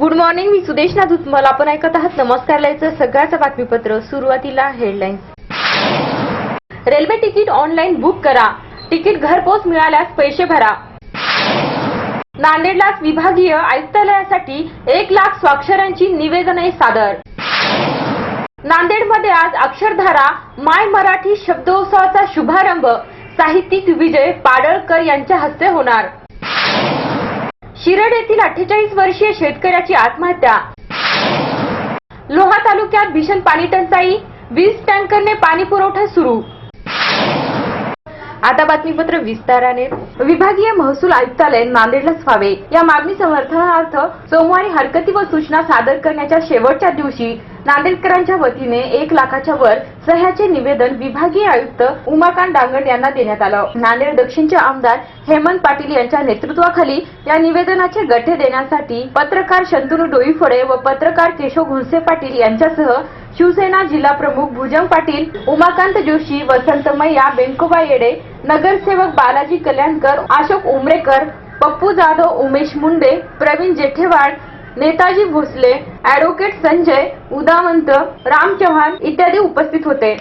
Good morning मी सुदेशना धुतमल आपण ऐकत आहात नमस्कार लाईव्हचं सगळ्याचं बातमीपत्र. सुरुवातीला headlines railway ticket online book करा. तिकीट घरपोच मिळाल्यास पैसे भरा. नांदेडला विभागीय आयुक्तालयासाठी एक लाख स्वाक्षरांची निवेदने सादर. नांदेडमध्ये आज अक्षरधारा माय मराठी शब्दोत्सवाचा शुभारंभ. साहित्यिक विजय पाडळकर यांच्या हस्ते होणार. शिरड येथील अठ्ठेचाळीस वर्षीय शेतकऱ्याची आत्महत्या. लोहा तालुक्यात भीषण पाणी टंचाई वीज टँकरने पाणी पुरवठा सुरू. आता बातमीपत्र विस्ताराने. विभागीय महसूल आयुक्तालय नांदेडलाच व्हावे या मागणी समर्थनार्थ सोमवारी हरकती व सूचना सादर करण्याच्या शेवटच्या दिवशी नांदेडकरांच्या वतीने एक लाखाच्या वर सह्याचे निवेदन विभागीय आयुक्त उमाकांत डांगण यांना देण्यात आलं. नांदेड दक्षिणचे आमदार हेमंत पाटील यांच्या नेतृत्वाखाली या निवेदनाचे गठे देण्यासाठी पत्रकार शंतनू डोईफोडे व पत्रकार केशव घोणसे पाटील यांच्यासह शिवसेना जिल्हा प्रमुख भुजंग पाटील उमाकांत जोशी वसंत मैया बेंकोबा येडे नगरसेवक बालाजी कल्याणकर अशोक उमरेकर पप्पू जाधव उमेश मुंडे प्रवीण जेठेवाड नेताजी भोसले ऍडव्होकेट संजय उदावंत राम चव्हाण इत्यादी उपस्थित होते.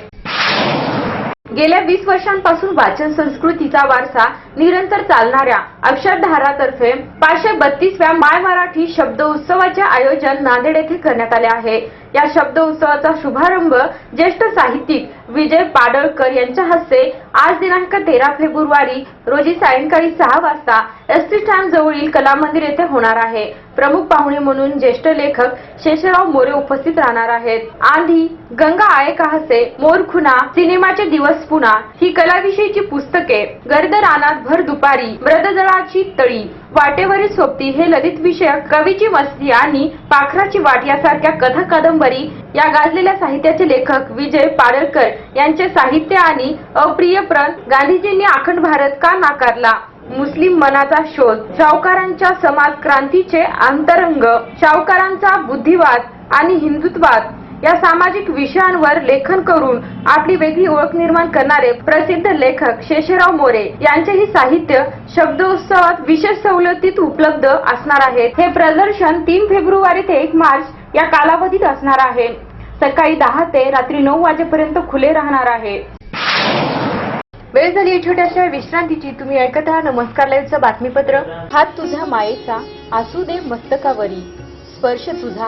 गेल्या वीस वर्षांपासून वाचन संस्कृतीचा वारसा निरंतर चालणाऱ्या अक्षरधारातर्फे पाचशे बत्तीसव्या माय मराठी शब्द उत्सवाचे आयोजन नांदेड येथे करण्यात आले आहे. या शब्द उत्सवाचा शुभारंभ ज्येष्ठ साहित्यिक विजय पाडळकर यांच्या हस्ते आज दिनांक तेरा फेब्रुवारी रोजी सायंकाळी सहा वाजता एस टी स्टँड जवळील कला मंदिर येथे होणार आहे. प्रमुख पाहुणे म्हणून ज्येष्ठ लेखक शेषराव मोरे उपस्थित राहणार आहेत. आंधी गंगा आये कहासे मोर खुना सिनेमाचे दिवस पुन्हा ही कलाविषयीची पुस्तके गर्द रानात भर दुपारी ब्रदजळाची तळी वाटेवरील सोबती हे ललित विषयक कवीची मस्ती आणि पाखराची वाट यासारख्या कथा कादंबरी या गाजलेल्या साहित्याचे लेखक विजय पाडळकर यांचे साहित्य आणि अप्रियप्रद गांधीजींनी अखंड भारत का नाकारला? मुस्लिम मनाचा शोध सावकारांच्या समाज क्रांतीचे अंतरंग सावकारांचा बुद्धिवाद आणि हिंदुत्वाद या सामाजिक विषयांवर लेखन करून आपली वेगळी ओळख निर्माण करणारे प्रसिद्ध लेखक शेषराव मोरे यांचेही साहित्य शब्दोत्सवात विशेष सवलतीत उपलब्ध असणार आहेत हे प्रदर्शन तीन फेब्रुवारी ते एक मार्च या कालावधीत असणार आहे. सकाळी दहा ते रात्री नऊ वाजेपर्यंत खुले राहणार आहे. वेळ झाली छोट्याशा विश्रांतीची. तुम्ही ऐकत आहात नमस्कार लाईव्हचं बातमीपत्र. हात तुझ्या मायेचा आसू दे मस्तकावरी. स्पर्श तुझा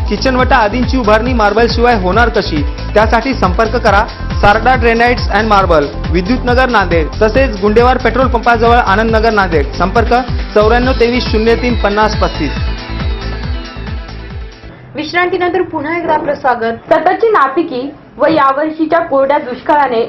किचनवटा आदींची उभारणी मार्बलशिवाय होणार कशी? त्यासाठी संपर्क करा. सारडा ड्रेनाइट्स अँड मार्बल विद्युत नगर नांदेड तसेच गुंडेवार पेट्रोल पंपाजवळ आनंदनगर नांदेड. संपर्क चौऱ्याण्णव तेवीस शून्य तीन पन्नास पस्तीस. विश्रांतीनंतर पुन्हा एकदा आपलं स्वागत. सततची नापिकी व यावर्षीच्या कोरड्या दुष्काळाने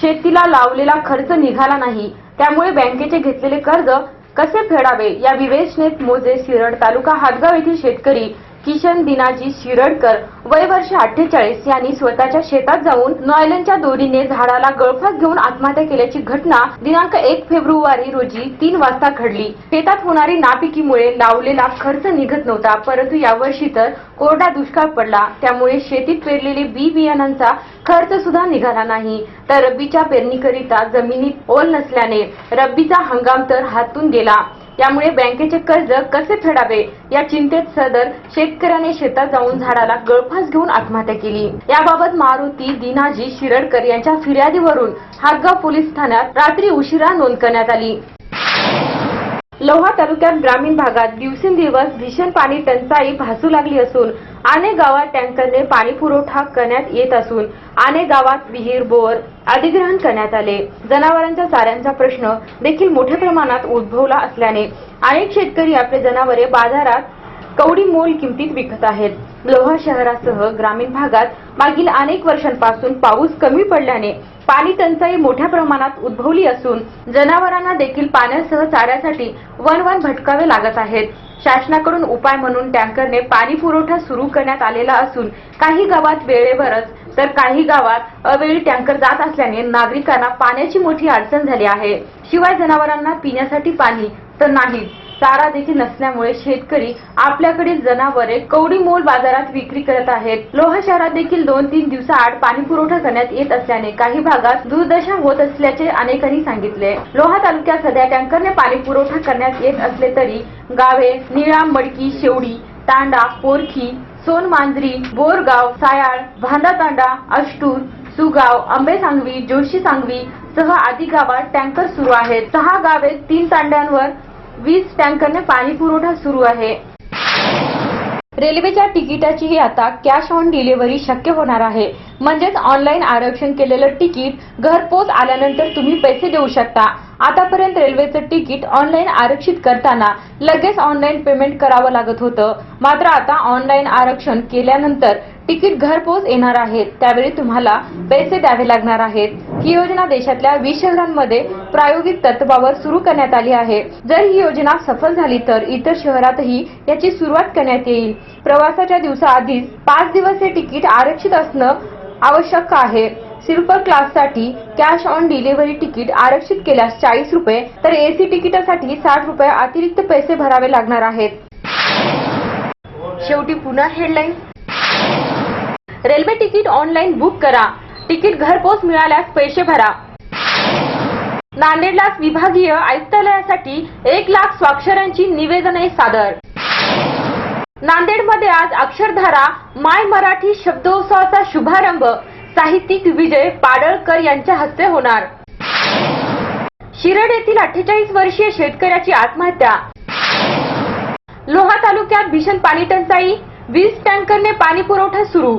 शेतीला लावलेला खर्च निघाला नाही. त्यामुळे बँकेचे घेतलेले कर्ज कसे फेडावे? या विवेचनेत मोजे शिरड तालुका हातगाव येथील शेतकरी किशन दिनाजी शिरडकर वय वर्ष अठ्ठेचाळीस यांनी स्वतःच्या शेतात जाऊन नॉयलनच्या दोरीने झाडाला गळफास घेऊन आत्महत्या केल्याची घटना दिनांक एक फेब्रुवारी रोजी तीन वाजता घडली. शेतात होणारी नापिकीमुळे लावलेला खर्च निघत नव्हता परंतु यावर्षी तर कोरडा दुष्काळ पडला. त्यामुळे शेतीत पेरलेले बी बियाणांचा खर्च सुद्धा निघाला नाही. तर रब्बीच्या पेरणीकरिता जमिनीत ओल नसल्याने रब्बीचा हंगाम तर हातून गेला. त्यामुळे बँकेचे कर्ज कसे फेडावे या चिंतेत सदर शेतकऱ्याने शेतात जाऊन झाडाला गळफास घेऊन आत्महत्या केली. याबाबत मारुती दिनाजी शिरडकर यांच्या फिर्यादीवरून हातगाव पोलीस ठाण्यात रात्री उशिरा नोंद करण्यात आली. लोहा तालुक्यात ग्रामीण भागात दिवसेंदिवस भीषण पाणी टंचाई भासू लागली असून अनेक गावात टँकरने पाणी पुरवठा करण्यात येत असून अनेक गावात विहीर बोर अधिग्रहण करण्यात आले. जनावरांच्या चाऱ्यांचा प्रश्न देखील मोठ्या प्रमाणात उद्भवला असल्याने अनेक शेतकरी आपले जनावरे बाजारात कवडी मोल किमतीत विकत आहेत. लोहा शहरासह ग्रामीण भागात मागील अनेक वर्षांपासून पाऊस कमी पडल्याने पाणी टंचाई मोठ्या प्रमाणात उद्भवली असून जनावरांना देखील पाण्यासह चाऱ्यासाठी वन वन भटकावे लागत आहेत. शासनाकडून उपाय म्हणून टँकरने पाणी पुरवठा सुरू करण्यात आलेला असून काही गावात वेळेवरच तर काही गावात अवेळी टँकर जात असल्याने नागरिकांना पाण्याची मोठी अडचण झाली आहे. शिवाय जनावरांना पिण्यासाठी पाणी तर नाही. चारा देखील नसल्यामुळे शेतकरी आपल्याकडील जनावरे कवडी मोल बाजारात विक्री करत आहेत. लोहा शहरात देखील दोन तीन दिवसाआड पाणी पुरवठा करण्यात येत असल्याने काही भागात दुर्दशा होत असल्याचे अनेकांनी सांगितले. लोहा तालुक्यात सध्या टँकरने पाणी पुरवठा करण्यात येत असले तरी गावे निळा मडकी शेवडी तांडा पोरखी सोनमांजरी बोरगाव सायाळ भांदा तांडा अष्टूर सुगाव आंबे सांगवी जोशी सांगवी सह आदी गावात टँकर सुरू आहेत. सहा गावे तीन तांड्यांवर वीस टँकरने पाणी पुरवठा सुरू आहे. रेल्वेच्या तिकिटाचीही आता कॅश ऑन डिलिव्हरी शक्य होणार आहे. म्हणजेच ऑनलाईन आरक्षण केलेलं तिकीट घरपोच आल्यानंतर तुम्ही पैसे देऊ शकता. आतापर्यंत रेल्वेचं तिकीट ऑनलाईन आरक्षित करताना लगेच ऑनलाईन पेमेंट करावं लागत होतं. मात्र आता ऑनलाईन आरक्षण केल्यानंतर तिकीट घरपोच येणार आहेत. त्यावेळी तुम्हाला पैसे द्यावे लागणार आहेत. ही योजना देशातल्या वीस शहरांमध्ये प्रायोगिक तत्वावर सुरू करण्यात आली आहे. जर ही योजना सफल झाली तर इतर शहरातही याची सुरुवात करण्यात येईल. प्रवासाच्या दिवसाआधीच पाच दिवस हे तिकीट आरक्षित असणं आवश्यक आहे. स्लीपर क्लाससाठी कॅश ऑन डिलिव्हरी तिकीट आरक्षित केल्यास चाळीस रुपये तर एसी तिकिटासाठी साठ रुपये अतिरिक्त पैसे भरावे लागणार आहेत. शेवटी पुन्हा headline railway ticket online book करा. तिकीट घरपोच मिळाल्यास पैसे भरा. नांदेडला विभागीय आयुक्तालयासाठी एक लाख स्वाक्षऱ्यांची निवेदने सादर. नांदेडमध्ये आज अक्षरधारा माय मराठी शब्दोत्सवाचा शुभारंभ साहित्यिक विजय पाडळकर यांच्या हस्ते होणार. शिरड येथील अठ्ठेचाळीस वर्षीय शेतकऱ्याची आत्महत्या. लोहा तालुक्यात भीषण पाणी टंचाई वीज टँकरने पाणी पुरवठा सुरू.